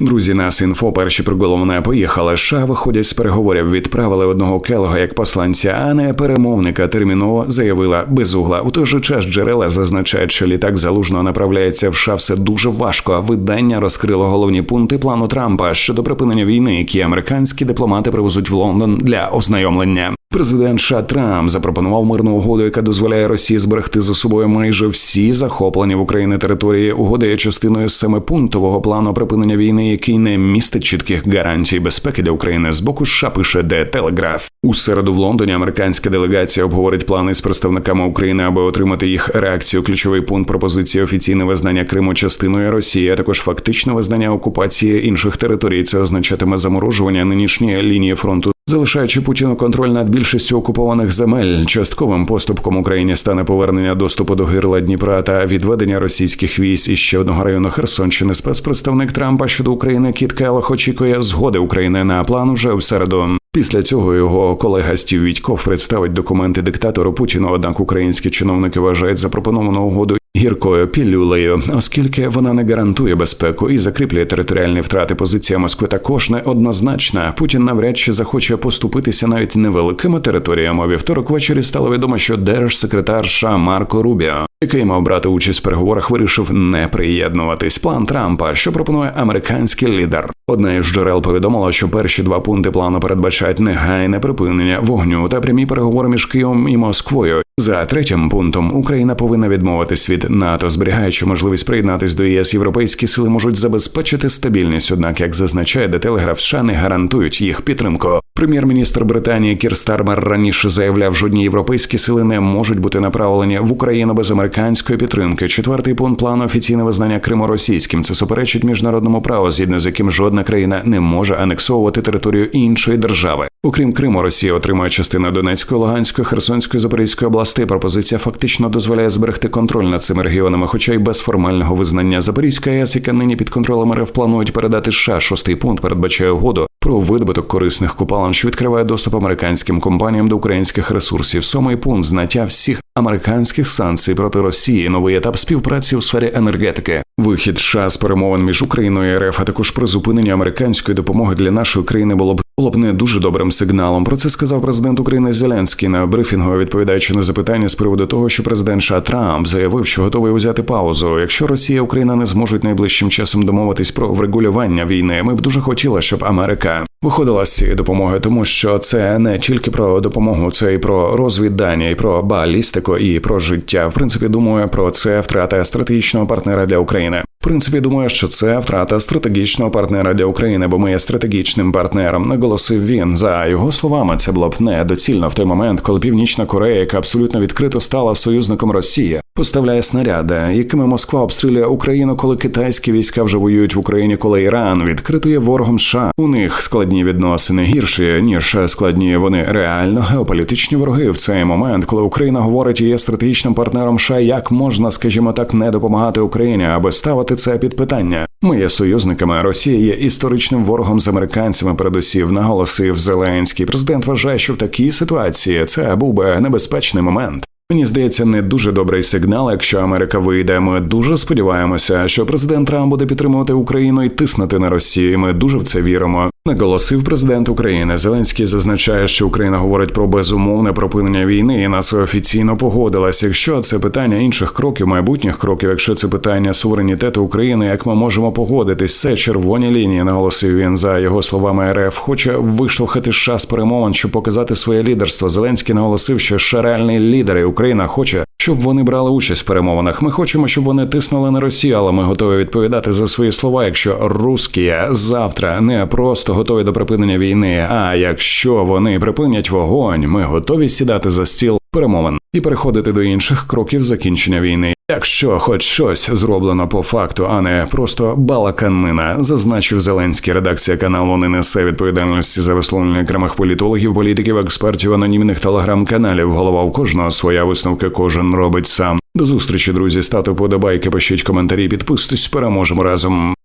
Друзі, нас інфо перші приголовне поїхали. США виходять з переговорів. Відправили одного келога як посланця, а не перемовника. Терміново заявила безугла. У той же час джерела зазначають, що літак залужного направляється в США все дуже важко. Видання розкрило головні пункти плану Трампа щодо припинення війни, які американські дипломати привезуть в Лондон для ознайомлення. Президент США Трамп запропонував мирну угоду, яка дозволяє Росії зберегти за собою майже всі захоплені в Україні території. Угода є частиною семипунктового плану припинення війни, який не містить чітких гарантій безпеки для України. З боку США пише де Телеграф. У середу в Лондоні американська делегація обговорить плани з представниками України, аби отримати їх реакцію. Ключовий пункт пропозиції офіційне визнання Криму частиною Росії, а також фактичне визнання окупації інших територій. Це означатиме заморожування нинішньої лінії фронту. Залишаючи Путіну контроль над більшістю окупованих земель, частковим поступком Україні стане повернення доступу до гирла Дніпра та відведення російських військ із ще одного району Херсонщини. Спецпредставник Трампа щодо України Кіт Келлох очікує згоди України на план уже в середу. Після цього його колега Стів Відьков представить документи диктатору Путіну. Однак українські чиновники вважають запропоновану угоду гіркою пілюлею, оскільки вона не гарантує безпеку і закріплює територіальні втрати. Позиція Москви також неоднозначна. Путін навряд чи захоче поступитися навіть невеликими територіями. Вівторок ввечері стало відомо, що держсекретар США Марко Рубіо, який мав брати участь в переговорах, вирішив не приєднуватись. План Трампа, що пропонує американський лідер. Одне із джерел повідомило, що перші два пункти плану передбачають негайне припинення вогню та прямі переговори між Києвом і Москвою. За третім пунктом Україна повинна відмовитись від НАТО, зберігаючи можливість приєднатись до ЄС. Європейські сили можуть забезпечити стабільність. Однак, як зазначає де Телеграф, США не гарантують їх підтримку. Прем'єр-міністр Британії Кір Стармер раніше заявляв, жодні європейські сили не можуть бути направлені в Україну без американської підтримки. Четвертий пункт плану офіційне визнання Криму російським. Це суперечить міжнародному праву, згідно з яким жодна країна не може анексовувати територію іншої держави. Окрім Криму, Росія отримує частину Донецької, Луганської, Херсонської, Запорізької областей. Пропозиція фактично дозволяє зберегти контроль над цими регіонами, хоча й без формального визнання Запорізька АЕС, яка нині під контролем РФ планують передати США. Шостий пункт передбачає угоду про видобуток корисних копалин, що відкриває доступ американським компаніям до українських ресурсів. Сьомий пункт знаття всіх американських санкцій проти Росії, новий етап співпраці у сфері енергетики, вихід США з перемовин між Україною і РФ, а також призупинення американської допомоги для нашої країни було б було б не дуже добрим сигналом. Про це сказав президент України Зеленський на брифінгу, відповідаючи на запитання з приводу того, що президент США Трамп заявив, що готовий взяти паузу. Якщо Росія і Україна не зможуть найближчим часом домовитись про врегулювання війни, ми б дуже хотіли, щоб Америка виходила з цієї допомоги, тому що це не тільки про допомогу, це і про розвіддання, і про балістику, і про життя. В принципі, думаю, про це втрата стратегічного партнера для України. В принципі, думаю, що це втрата стратегічного партнера для України, бо ми є стратегічним партнером. Наголосив він. За його словами, це було б недоцільно в той момент, коли Північна Корея, яка абсолютно відкрито стала союзником Росії, поставляє снаряди, якими Москва обстрілює Україну, коли китайські війська вже воюють в Україні, коли Іран відкрито є ворогом США. У них складні відносини гірші ніж складні. Вони реально геополітичні вороги в цей момент, коли Україна говорить і є стратегічним партнером США, як можна, скажімо так, не допомагати Україні, аби ставити це під питання. Ми є союзниками. Росія є історичним ворогом з американцями. Передусім наголосив Зеленський. Президент вважає, що в такій ситуації це був би небезпечний момент. Мені здається, не дуже добрий сигнал, якщо Америка вийде. Ми дуже сподіваємося, що президент Трамп буде підтримувати Україну і тиснути на Росію. Ми дуже в це віримо. Наголосив президент України. Зеленський зазначає, що Україна говорить про безумовне припинення війни, і на це офіційно погодилась. Якщо це питання інших кроків, майбутніх кроків, якщо це питання суверенітету України, як ми можемо погодитись, це червоні лінії. Наголосив він за його словами. РФ хоче виштовхати США з перемовин, щоб показати своє лідерство. Зеленський наголосив, що США реальний лідер, і Україна хоче, щоб вони брали участь в перемовинах. Ми хочемо, щоб вони тиснули на Росію, але ми готові відповідати за свої слова. Якщо русські завтра не просто готові до припинення війни, а якщо вони припинять вогонь, ми готові сідати за стіл перемовин і переходити до інших кроків закінчення війни. Якщо хоч щось зроблено по факту, а не просто балаканина, зазначив Зеленський. Редакція каналу не несе відповідальності за висловлення окремих політологів, політиків, експертів, анонімних телеграм-каналів. Голова у кожного своя висновка, кожен робить сам. До зустрічі, друзі. Ставте подобайки, пишіть коментарі, підписуйтесь, переможемо разом.